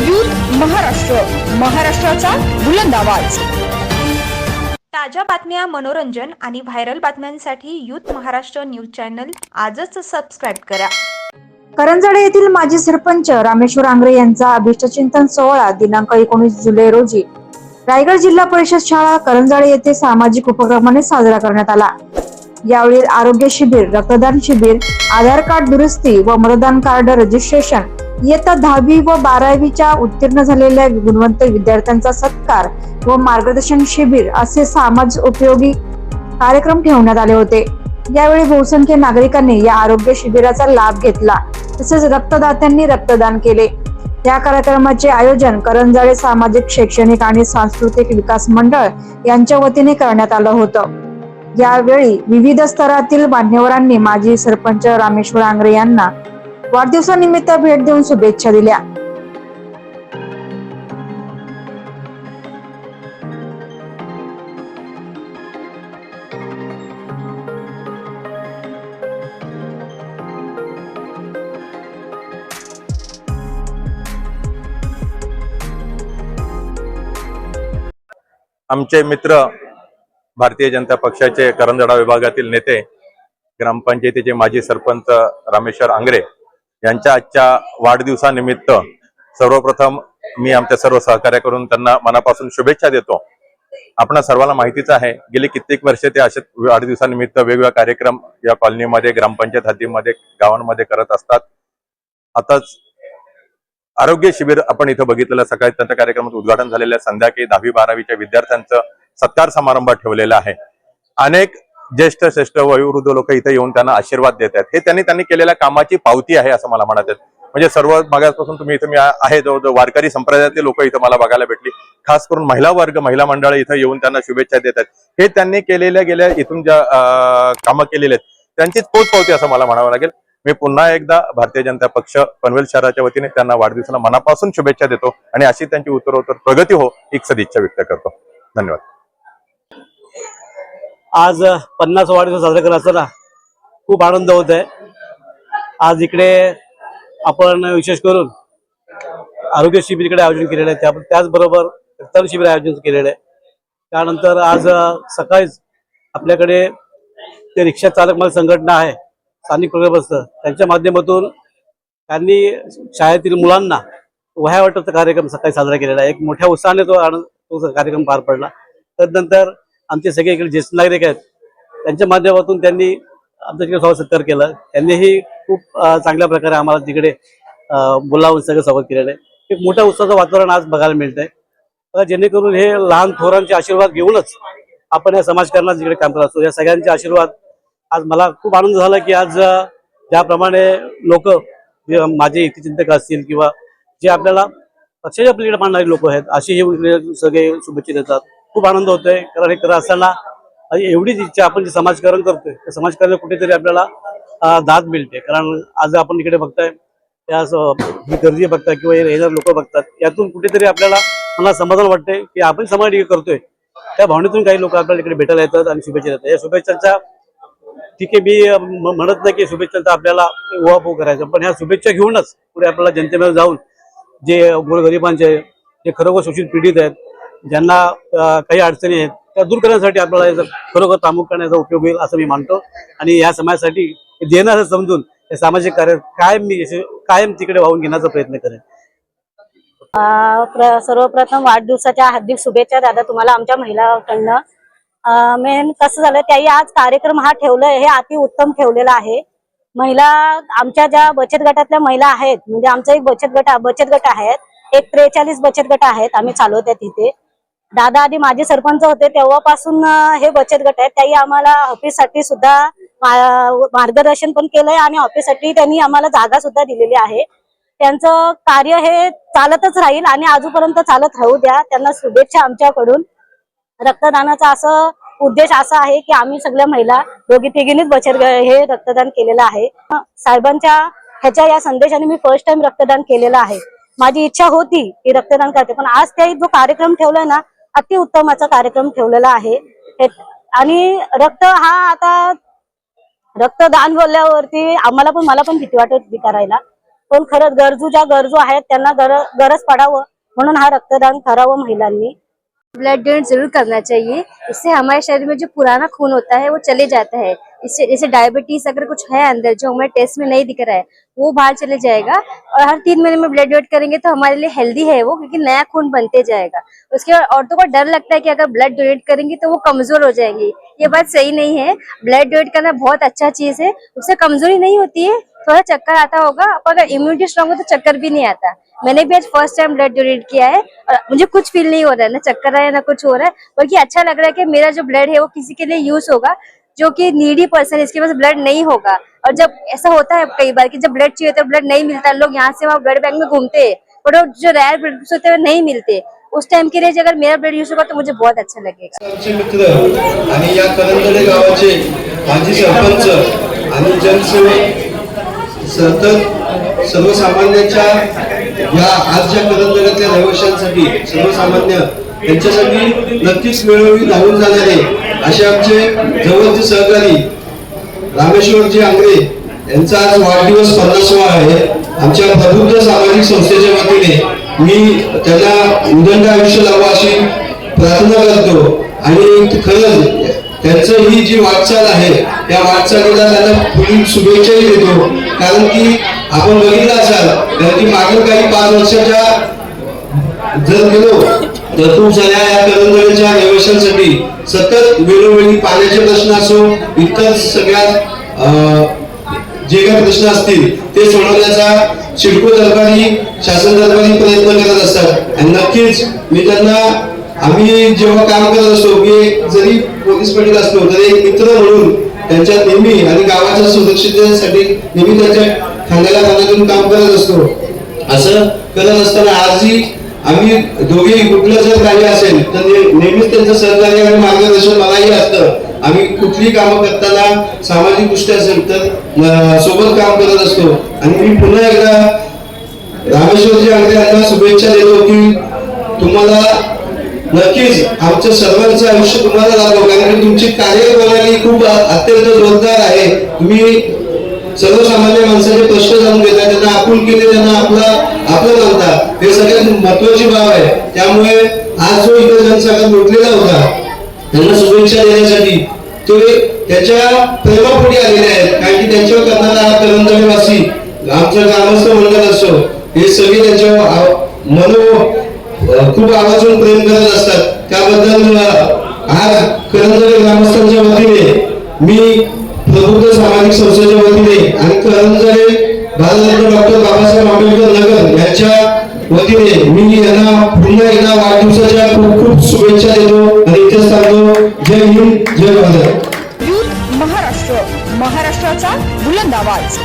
Youth Maharashtra. महाराष्ट्राचा बुलंद आवाज. ताज्या बातम्या मनोरंजन आणि व्हायरल बातम्यांसाठी यूथ महाराष्ट्र न्यूज चॅनल आजच सबस्क्राईब करा. करंजाडे येथील माजी सरपंच रामेश्वर आंग्रे यांचा अभिष्टचिंतन सोहळा दिनांक एकोणीस जुलै रोजी. रायगड जिल्हा परिषद शाळा करंजाडे येथे सामाजिक उपक्रमाने साजरा करण्यात आला. यावेळी आरोग्य शिबिर रक्तदान शिबिर आधार कार्ड दुरुस्ती व मतदान कार्ड रजिस्ट्रेशन इयत्ता दहावी व बारावीच्या उत्तीर्ण झालेल्या गुणवंत विद्यार्थ्यांचा सत्कार व मार्गदर्शन शिबिर असे समाज उपयोगी कार्यक्रम ठेवण्यात आले होते. यावेळी बहुसंख्य नागरिकांनी या आरोग्य शिबिराचा लाभ घेतला तसेच रक्तदात्यांनी रक्तदान केले. या कार्यक्रमाचे आयोजन करंजाळे सामाजिक शैक्षणिक आणि सांस्कृतिक विकास मंडळ यांच्या वतीने करण्यात आलं होतं. यावेळी विविध स्तरातील मान्यवरांनी माजी सरपंच रामेश्वर आंग्रे यांना वाढदिवसानिमित्त भेट देऊन शुभेच्छा दिल्या. आमचे मित्र भारतीय जनता पक्षाचे करंजडा विभागातील नेते ग्रामपंचायतीचे माजी सरपंच रामेश्वर आंग्रे यांच्या आजच्या वाढदिवसानिमित्त सर्वप्रथम मी आमच्या सर्व सहकार्याकडून त्यांना मनापासून शुभेच्छा देतो. आपण सर्वांना माहितीच आहे गेली कित्येक वर्षे ते असे वाढदिवसानिमित्त वेगवेगळ्या कार्यक्रम या कॉलनीमध्ये ग्रामपंचायत हद्दीमध्ये गावांमध्ये करत असतात. आताच आरोग्य शिबिर आपण इथं बघितलेलं सकाळी त्यांच्या कार्यक्रमात उद्घाटन झालेलं आहे. संध्याकाळी दहावी बारावीच्या विद्यार्थ्यांचं सत्कार समारंभ ठेवलेला आहे. अनेक ज्येष्ठ श्रेष्ठ वयोवृद्ध लोक इथे येऊन त्यांना आशीर्वाद देत आहेत. हे त्यांनी त्यांनी केलेल्या कामाची पावती आहे असं मला म्हणत आहेत म्हणजे सर्व मागासपासून तुम्ही इथं मी आहे जवळजवळ वारकरी संप्रदायातले लोक इथं मला बघायला भेटली. खास करून महिला वर्ग महिला मंडळ इथं येऊन त्यांना शुभेच्छा देत आहेत. हे त्यांनी केलेल्या गेल्या इथून ज्या कामं केलेली आहेत त्यांचीच पोच पावती असं मला म्हणावं लागेल. मी पुन्हा एकदा भारतीय जनता पक्ष पनवेल शहराच्या वतीने त्यांना वाढदिवसाला मनापासून शुभेच्छा देतो आणि अशी त्यांची उत्तरोत्तर प्रगती हो एक सदिच्छा व्यक्त करतो. धन्यवाद. आज पन्नास वाढदिवस साजरा करत असताना खूप आनंद होत आहे. आज इकडे आपण विशेष करून आरोग्य शिबिर इकडे आयोजन केलेलं आहे. त्या त्याचबरोबर रक्तदान शिबिर आयोजन केलेलं आहे. त्यानंतर आज सकाळीच आपल्याकडे ते रिक्षा चालक मला संघटना आहे स्थानिक प्रगतस्त त्यांच्या माध्यमातून त्यांनी शाळेतील मुलांना वह्या वाटपचा कार्यक्रम सकाळी साजरा केलेला आहे. एक मोठ्या उत्साहाने तो आनंद तो कार्यक्रम पार पडला. तदनंतर आमचे सगळे इकडे ज्येष्ठ नागरिक आहेत. त्यांच्या माध्यमातून त्यांनी आमच्या तिकडे स्वागत सत्कार केला. त्यांनीही खूप चांगल्या प्रकारे आम्हाला तिकडे बोलावून सगळं स्वागत केलेलं आहे. एक मोठ्या उत्साहाचं वातावरण आज बघायला मिळतंय. आहे जेणेकरून हे लहान थोरांचे आशीर्वाद घेऊनच आपण या समाजकारणात जिकडे काम करत असतो. या सगळ्यांचे आशीर्वाद आज मला खूप आनंद झाला की आज ज्याप्रमाणे लोक जे माझे हितचिंतक असतील किंवा जे आपल्याला पक्षाच्या पलीकडे मांडणारे लोक आहेत असे हे सगळे शुभेच्छा देतात. खूप आनंद होतोय. कारण हे करत असताना आणि एवढीच इच्छा आपण जे समाजकारण करतोय त्या कुठेतरी आपल्याला दाद मिळते. कारण आज आपण इकडे बघताय त्या ही गर्दी बघताय किंवा येणारे लोक बघतात यातून कुठेतरी आपल्याला मला समाधान वाटते की आपण समाज करतोय. त्या भावनेतून काही लोक आपल्याला इकडे भेटायला येतात आणि शुभेच्छा देतात. या शुभेच्छांच्या ठीक आहे मी म्हणत नाही की शुभेच्छांचा आपल्याला उहापोह करायचा पण ह्या शुभेच्छा घेऊनच पुढे आपल्याला जनतेमध्ये जाऊन जे गोरगरिबांचे जे खरोखर शोषित पीडित आहेत ज्यांना काही अडचणी आहेत त्या दूर करण्यासाठी आपल्याला याचा खरोखर प्रामुख्याने करण्याचा उपयोग होईल असं मी मानतो. आणि या समाजासाठी देणारं समजून हे सामाजिक कार्य कायम मी कायम तिकडे वाहून घेण्याचा प्रयत्न करेन. सर्वप्रथम वाढदिवसाच्या हार्दिक शुभेच्छा दादा तुम्हाला आमच्या महिलाकडनं. मेन कसं झालं त्याही आज कार्यक्रम हा ठेवलं हे अति उत्तम ठेवलेला आहे. महिला आमच्या ज्या बचत गटातल्या महिला आहेत म्हणजे आमचा एक बचत गट बचत गट आहेत एक त्रेचाळीस बचत गट आहेत आम्ही चालवतात तिथे दादा आधी माझे सरपंच होते तेव्हापासून हे बचत गट आहेत त्याही आम्हाला ऑफिससाठी सुद्धा मार्गदर्शन पण केलंय आणि ऑफिससाठी त्यांनी आम्हाला जागा सुद्धा दिलेली आहे. त्यांचं कार्य हे चालतच राहील आणि आजूपर्यंत चालत राहू द्या. त्यांना शुभेच्छा आमच्याकडून. रक्तदानाचा असं उद्देश असा आहे की आम्ही सगळ्या महिला दोघी तिघींनीच बचत हे रक्तदान केलेलं आहे. साहेबांच्या ह्याच्या या संदेशाने मी फर्स्ट टाइम रक्तदान केलेलं आहे. माझी इच्छा होती की रक्तदान करते पण आज ते जो कार्यक्रम ठेवलाय ना अतिउत्तमाचा कार्यक्रम ठेवलेला आहे. हे- आणि रक्त हा आता रक्तदान बोलल्यावरती आम्हाला पण मला पण भीती वाटत होती करायला. पण खरंच गरजू ज्या गरजू आहेत त्यांना गर- गरज पडावं म्हणून हा रक्तदान करावं महिलांनी. ब्लड डोनेट ज़रूर करना चाहिए। इससे हमारे शरीर में जो पुराना खून होता है, वो चले जाता है। इससे, जैसे डायबिटीज़ अगर कुछ है अंदर जो हमारे टेस्ट में नहीं दिख रहा है, वो बाहर चले जाएगा और हर तीन महीने में ब्लड डोनेट करेंगे तो हमारे लिए हेल्दी है वो, क्योंकि नया खून बनते जाएगा। उसके बाद औरतों को डर लगता है कि अगर ब्लड डोनेट करेंगी तो वो कमज़ोर हो जाएँगी। ये बात सही नहीं है। ब्लड डोनेट करना बहुत अच्छा चीज़ है। उससे कमज़ोरी नहीं होती है थोड़ा चक्कर आता होगा अगर इम्यूनिटी स्ट्रांग हो तो चक्कर भी नहीं आता। मैंने भी आज फ़र्स्ट टाइम ब्लड डोनेट किया है, और मुझे कुछ फील नहीं हो रहा है, ना चक्कर आया ना कुछ हो रहा है, बल्कि अच्छा लग रहा है कि मेरा जो ब्लड है वो किसी के लिए यूज़ होगा, जो कि नीडी पर्सन इसके पास ब्लड नहीं होगा। और जब ऐसा होता है कई बार कि जब ब्लड चाहिए तो ब्लड नहीं मिलता, लोग यहाँ से वहाँ ब्लड बैंक में घूमते हैं बट वो जो रेयर ब्लड होते हैं नहीं मिलते। उस टाइम के लिए अगर मेरा ब्लड यूज़ होगा तो मुझे बहुत अच्छा लगेगा। मित्र सतत सर्वसामान्यांच्या या आज ज्या रहिवाशांसाठी सर्वसामान्य त्यांच्यासाठी नक्कीच वेळोवेळी धावून जाणारे असे आमचे जवळचे सहकारी रामेश्वरजी आंग्रे यांचा आज वाढदिवस पन्नासवा आहे. आमच्या प्रबुद्ध सामाजिक संस्थेच्या वतीने मी त्यांना उदंड आयुष्य लावा अशी प्रार्थना करतो. आणि खरंच त्यांचं ही जी वाटचाल आहे त्या वाटचालीला त्यांना पुढील शुभेच्छाही देतो. कारण की आपण बघितलं असाल कारण की मागील काही पाच वर्षाच्या जर गेलो तर खूप साऱ्या या करंजळीच्या निवेशनसाठी सतत वेळोवेळी पाण्याचे प्रश्न असो इतर सगळ्यात अं, जे काही प्रश्न असतील ते सोडवण्याचा शिडको दरबारी शासन दरबारी प्रयत्न करत असतात. आणि नक्कीच मी त्यांना आम्ही जेव्हा काम करत असतो की जरी पोलीस पाटील असलो तरी एक मित्र म्हणून त्यांच्या नेहमी आणि गावाच्या सुरक्षिततेसाठी नेहमी त्यांच्या खांद्याला खांद्यातून काम करत असतो. असं करत असताना आजही आम्ही दोघे कुठलं जर कार्य असेल तर नेहमीच त्यांचं सहकार्य आणि मार्गदर्शन मलाही असतं. आम्ही कुठली कामं करताना सामाजिक गोष्टी असेल तर सोबत काम करत असतो. आणि मी पुन्हा एकदा रामेश्वरजी अगदी यांना शुभेच्छा देतो की तुम्हाला नक्कीच. आमच्या सर्वांचं आयुष्य तुम्हाला लाभो कारण की तुमची कार्यप्रणाली खूप अत्यंत जोरदार आहे. तुम्ही सर्वसामान्य माणसाचे प्रश्न जाणून घेता त्यांना आपुलकीने त्यांना आपला आपलं मानता. हे सगळ्यात महत्वाची बाब आहे. त्यामुळे आज जो इतर जनसंघात लुटलेला होता त्यांना शुभेच्छा देण्यासाठी ते त्याच्या प्रेमापोटी आलेले आहेत. कारण की त्यांच्यावर करणारा हा करंजणेवासी आमचं ग्रामस्थ मंडळ असो हे सगळे त्याच्या मनो खूप आवाजून प्रेम करत असतात. त्याबद्दल आज करंजणे ग्रामस्थांच्या वतीने मी प्रबुद्ध सामाजिक संस्थेच्या वतीने आणि करंजणे भारतरत्न डॉक्टर बाबासाहेब आंबेडकर नगर यांच्या वतीने मी यांना पुन्हा एकदा वाढदिवसाच्या खूप खूप शुभेच्छा देतो आणि इथेच सांगतो जय हिंद जय भारत. महाराष्ट्र महाराष्ट्राचा बुलंद आवाज.